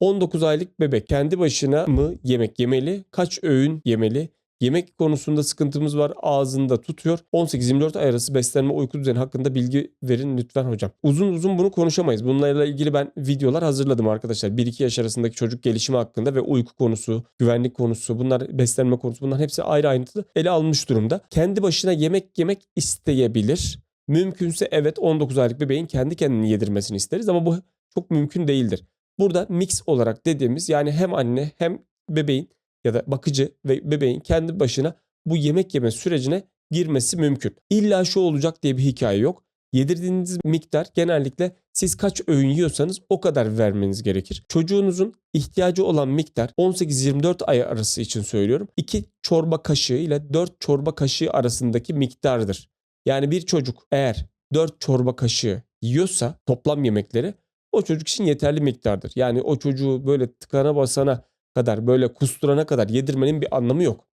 19 aylık bebek kendi başına mı yemek yemeli? Kaç öğün yemeli? Yemek konusunda sıkıntımız var. Ağzında tutuyor. 18-24 ay arası beslenme uyku düzeni hakkında bilgi verin lütfen hocam. Uzun uzun bunu konuşamayız. Bunlarla ilgili ben videolar hazırladım arkadaşlar. 1-2 yaş arasındaki çocuk gelişimi hakkında ve uyku konusu, güvenlik konusu, bunlar beslenme konusu bunlar hepsi ayrı ayrıntılı ele alınmış durumda. Kendi başına yemek yemek isteyebilir. Mümkünse evet 19 aylık bebeğin kendi kendini yedirmesini isteriz ama bu çok mümkün değildir. Burada mix olarak dediğimiz yani hem anne hem bebeğin ya da bakıcı ve bebeğin kendi başına bu yemek yeme sürecine girmesi mümkün. İlla şu olacak diye bir hikaye yok. Yedirdiğiniz miktar genellikle siz kaç öğün yiyorsanız o kadar vermeniz gerekir. Çocuğunuzun ihtiyacı olan miktar 18-24 ay arası için söylüyorum. 2 çorba kaşığı ile 4 çorba kaşığı arasındaki miktardır. Yani bir çocuk eğer 4 çorba kaşığı yiyorsa toplam yemekleri o çocuk için yeterli miktardır. Yani o çocuğu böyle tıkana basana kadar böyle kusturana kadar yedirmenin bir anlamı yok.